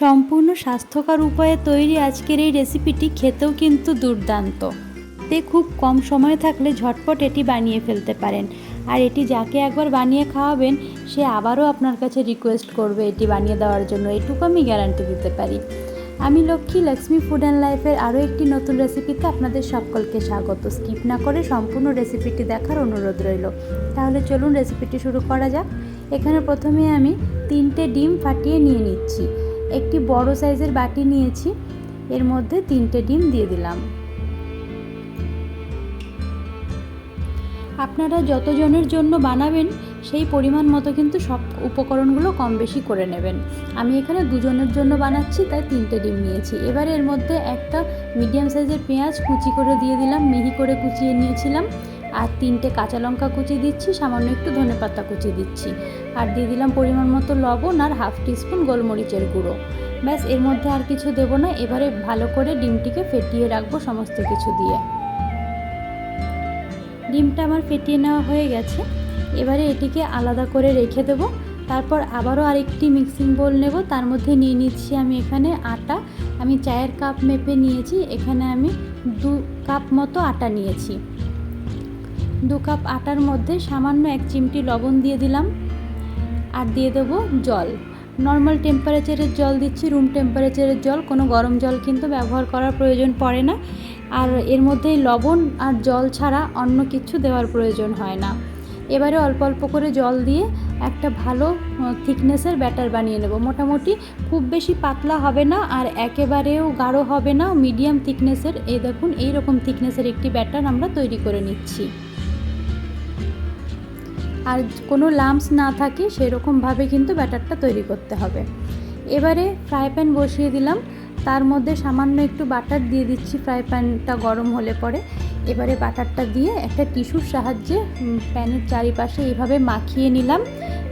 সম্পূর্ণ স্বাস্থ্যকর উপায়ে তৈরি আজকের এই রেসিপিটি খেতেও কিন্তু দুর্দান্ত। তে খুব কম সময় থাকলে ঝটপট এটি বানিয়ে ফেলতে পারেন। আর এটি যাকে একবার বানিয়ে খাওয়াবেন, সে আবারও আপনার কাছে রিকোয়েস্ট করবে এটি বানিয়ে দেওয়ার জন্য। এটুকু আমি গ্যারান্টি দিতে পারি। আমি লক্ষ্মী লক্ষ্মী ফুড অ্যান্ড লাইফের আরও একটি নতুন রেসিপিতে আপনাদের সকলকে স্বাগত। স্কিপ না করে সম্পূর্ণ রেসিপিটি দেখার অনুরোধ রইল। তাহলে চলুন রেসিপিটি শুরু করা যাক। এখানে প্রথমে আমি তিনটে ডিম ফাটিয়ে নিয়ে নিচ্ছি। একটি বড় সাইজের বাটি নিয়েছি। এর মধ্যে তিনটে ডিম দিয়ে দিলাম। আপনারা যতজনের জন্য বানাবেন, সেই পরিমাণ মতো কিন্তু সব উপকরণগুলো কম বেশি করে নেবেন। আমি এখানে দুজনের জন্য বানাচ্ছি, তাই তিনটে ডিম নিয়েছি। এবারে এর মধ্যে একটা মিডিয়াম সাইজের পেঁয়াজ কুচি করে দিয়ে দিলাম, মিহি করে কুচিয়ে নিয়েছিলাম। আর তিনটে কাঁচা লঙ্কা কুচি দিচ্ছি, সামান্য একটু ধনেপাতা কুচি দিচ্ছি। আর দিয়ে দিলাম পরিমাণ মতো লবণ আর হাফ টিস্পুন গোলমরিচের গুঁড়ো। ব্যাস, এর মধ্যে আর কিছু দেবো না, এবারে ভালো করে ডিমটিকে ফেটিয়ে রাখব সমস্ত কিছু দিয়ে। ডিমটা আমার ফেটিয়ে নেওয়া হয়ে গেছে। এবারে এটিকে আলাদা করে রেখে দেব। তারপর আবারও আরেকটি মিক্সিং বোল নেব। তার মধ্যে নিয়ে নিচ্ছি আমি এখানে আটা। আমি চায়ের কাপ মেপে নিয়েছি। এখানে আমি দু কাপ মতো আটা নিয়েছি। দু কাপ আটার মধ্যে সামান্য এক চিমটি লবণ দিয়ে দিলাম আর দিয়ে দেব জল। নর্মাল টেম্পারেচারের জল দিচ্ছি রুম টেম্পারেচারের জল। কোনো গরম জল কিন্তু ব্যবহার করার প্রয়োজন পড়ে না। আর এর মধ্যে লবণ আর জল ছাড়া অন্য কিছু দেওয়ার প্রয়োজন হয় না। এবারে অল্প অল্প করে জল দিয়ে একটা ভালো থিকনেসের ব্যাটার বানিয়ে নেব। মোটামুটি খুব বেশি পাতলা হবে না আর একেবারেও গাঢ় হবে না। মিডিয়াম থিকনেসের এই দেখুন এই রকম থিকনেসের একটি ব্যাটার আমরা তৈরি করে নিচ্ছি। আর কোনো লাম্পস না থাকে, সেরকমভাবে কিন্তু ব্যাটারটা তৈরি করতে হবে। এবারে ফ্রাই প্যান বসিয়ে দিলাম। তার মধ্যে সামান্য একটু বাটার দিয়ে দিচ্ছি ফ্রাই প্যানটা গরম হলে পরে। এবারে বাটারটা দিয়ে একটা টিস্যুর সাহায্যে প্যানের চারিপাশে এইভাবে মাখিয়ে নিলাম।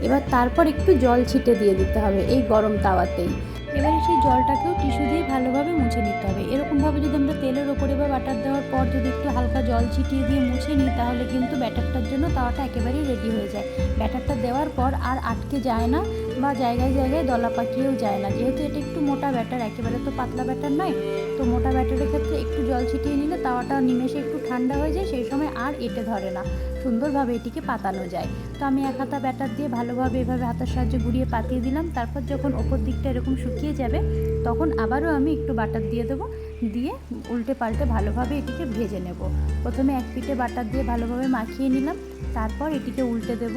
এবার তারপর একটু জল ছিটে দিয়ে দিতে হবে এই গরম তাওয়াতেই। এবারে সেই জলটাকেও টিস্যু দিয়ে ভালোভাবে মুছে নিতে হবে। এরকমভাবে যদি আমরা তেলের ওপরে বা বাটার দেওয়ার পর যদি একটু হালকা জল ছিটিয়ে দিয়ে মুছে নিই, তাহলে কিন্তু ব্যাটারটার জন্য তাওয়াটা একেবারেই রেডি হয়ে যায়। ব্যাটারটা দেওয়ার পর আর আটকে যায় না বা জায়গায় জায়গায় দলা পাকিয়েও যায় না। যেহেতু এটা একটু মোটা ব্যাটার, একেবারে তো পাতলা ব্যাটার নয়, তো মোটা ব্যাটারের ক্ষেত্রে একটু জল ছিটিয়ে নিলে তাওয়াটা নিমেষে একটু ঠান্ডা হয়ে যায়, সেই সময় আর এটে ধরে না। সুন্দরভাবে এটিকে পাতানো যায়। তো আমি এক হাতা ব্যাটার দিয়ে ভালোভাবে এভাবে হাতের সাহায্যে ঘুরিয়ে পাতিয়ে দিলাম। তারপর যখন ওপর দিকটা এরকম শুকিয়ে যাবে, তখন আবারও আমি একটু বাটার দিয়ে দেবো। দিয়ে উল্টে পাল্টে ভালোভাবে এটিকে ভেজে নেব। প্রথমে এক পিঠে বাটার দিয়ে ভালোভাবে মাখিয়ে নিলাম। তারপর এটিকে উল্টে দেব।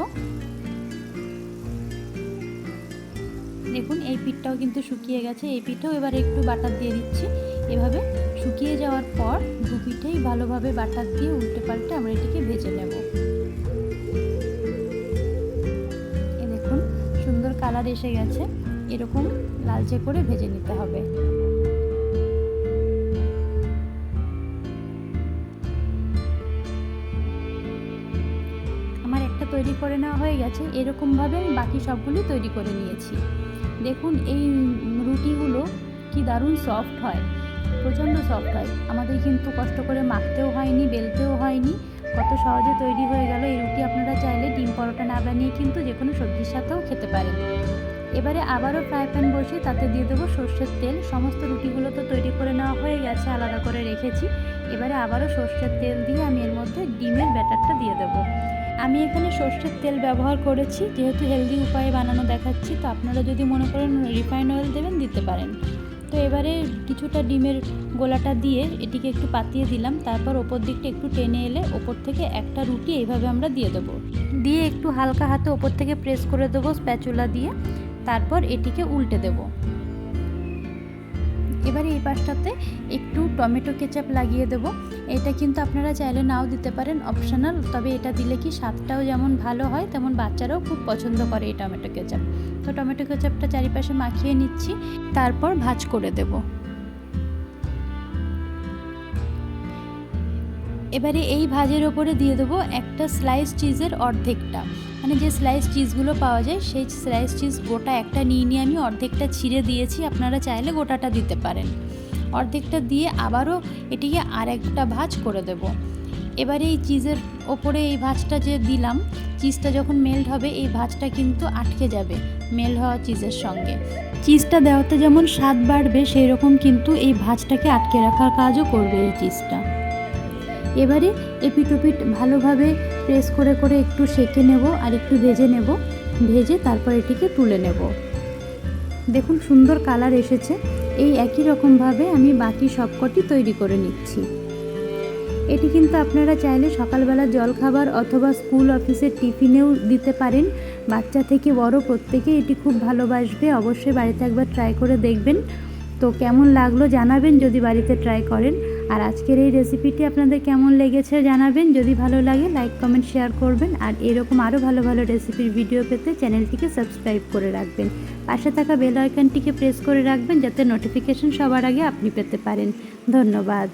দেখুন, এই পিঠটাও কিন্তু শুকিয়ে গেছে। এই পিঠেও এবার একটু বাটার দিয়ে দিচ্ছি। এভাবে শুকিয়ে যাওয়ার পর দু পিঠেই ভালোভাবে বাটার দিয়ে উল্টে পাল্টে আমরা এটিকে ভেজে নেব। এ দেখুন, সুন্দর কালার এসে গেছে। এরকম লালচে করে ভেজে নিতে হবে। আমার একটা তৈরি করে নেওয়া হয়ে গেছে। এরকমভাবে আমি বাকি সবগুলি তৈরি করে নিয়েছি। দেখুন, এই রুটিগুলো কি দারুণ সফট হয়। প্রচণ্ড সফট হয়। আমাদের কিন্তু কষ্ট করে মাখতেও হয়নি, বেলতেও হয়নি। কত সহজে তৈরি হয়ে গেল এই রুটি। আপনারা চাইলে ডিম পরোটা না বানিয়ে কিন্তু যে কোনো সবজির সাথেও খেতে পারেন। এবারে আবারও ফ্রাই প্যান বসিয়ে তাতে দিয়ে দেবো সর্ষের তেল। সমস্ত রুটিগুলো তো তৈরি করে নেওয়া হয়ে গেছে, আলাদা করে রেখেছি। এবারে আবারও সর্ষের তেল দিয়ে আমি এর মধ্যে ডিমের ব্যাটারটা দিয়ে দেবো। আমি এখানে সর্ষের তেল ব্যবহার করেছি। যেহেতু হেলদি উপায়ে বানানো দেখাচ্ছি, তো আপনারা যদি মনে করেন রিফাইন অয়েল দেবেন, দিতে পারেন। তো এবারে কিছুটা ডিমের গোলাটা দিয়ে এটিকে একটু পাতিয়ে দিলাম। তারপর ওপর দিকটা একটু টেনে এলে ওপর থেকে একটা রুটি এইভাবে আমরা দিয়ে দেবো। দিয়ে একটু হালকা হাতে ওপর থেকে প্রেস করে দেবো স্প্যাচুলা দিয়ে। তারপর এটিকে উল্টে দেব। এবারে এই পাশটাতে একটু টমেটো কেচাপ লাগিয়ে দেব। এটা কিন্তু আপনারা চাইলে নাও দিতে পারেন, অপশনাল। তবে এটা দিলে কি স্বাদটাও যেমন ভালো হয়, তেমন বাচ্চারাও খুব পছন্দ করে এই টমেটো কেচাপ। তো টমেটো কেচাপটা চারিপাশে মাখিয়ে নিচ্ছি, তারপর ভাজ করে দেব। এবারে এই ভাজের ওপরে দিয়ে দেবো একটা স্লাইস চিজের অর্ধেকটা। মানে যে স্লাইস চিজগুলো পাওয়া যায়, সেই স্লাইস চিজ গোটা একটা নিয়ে নিয়ে আমি অর্ধেকটা ছিঁড়ে দিয়েছি, আপনারা চাইলে গোটাটা দিতে পারেন। অর্ধেকটা দিয়ে আবারও এটিকে আর একটা ভাজ করে দেব। এবারে এই চিজের ওপরে এই ভাজটা যে দিলাম চিজটা যখন মেল্ট হবে, এই ভাজটা কিন্তু আটকে যাবে মেল হওয়া চিজের সঙ্গে। চিজটা দেওয়াতে যেমন স্বাদ বাড়বে সেই রকম কিন্তু এই ভাজটাকে আটকে রাখার কাজও করবে এই চিজটা এবারে এপিটোপিট ভালোভাবে প্রেস করে করে একটু সেঁকে নেব আর একটু ভেজে নেব। ভেজে তারপর এটিকে তুলে নেব। দেখুন সুন্দর কালার এসেছে। এই একই রকমভাবে আমি বাকি সবকটি তৈরি করে নিচ্ছি। এটি কিন্তু আপনারা চাইলে সকালবেলা জলখাবার অথবা স্কুল অফিসের টিফিনেও দিতে পারেন। বাচ্চা থেকে বড় প্রত্যেকে এটি খুব ভালোবাসবে। অবশ্যই বাড়িতে একবার ট্রাই করে দেখবেন। তো কেমন লাগল জানাবেন যদি বাড়িতে ট্রাই করেন। আর আজকের এই রেসিপিটি আপনাদের কেমন লেগেছে জানাবেন। যদি ভালো লাগে লাইক কমেন্ট শেয়ার করবেন। আর এরকম আরও ভালো ভালো রেসিপির ভিডিও পেতে চ্যানেলটিকে সাবস্ক্রাইব করে রাখবেন। পাশে থাকা বেল আইকনটিকে প্রেস করে রাখবেন, যাতে নোটিফিকেশন সবার আগে আপনি পেতে পারেন। ধন্যবাদ।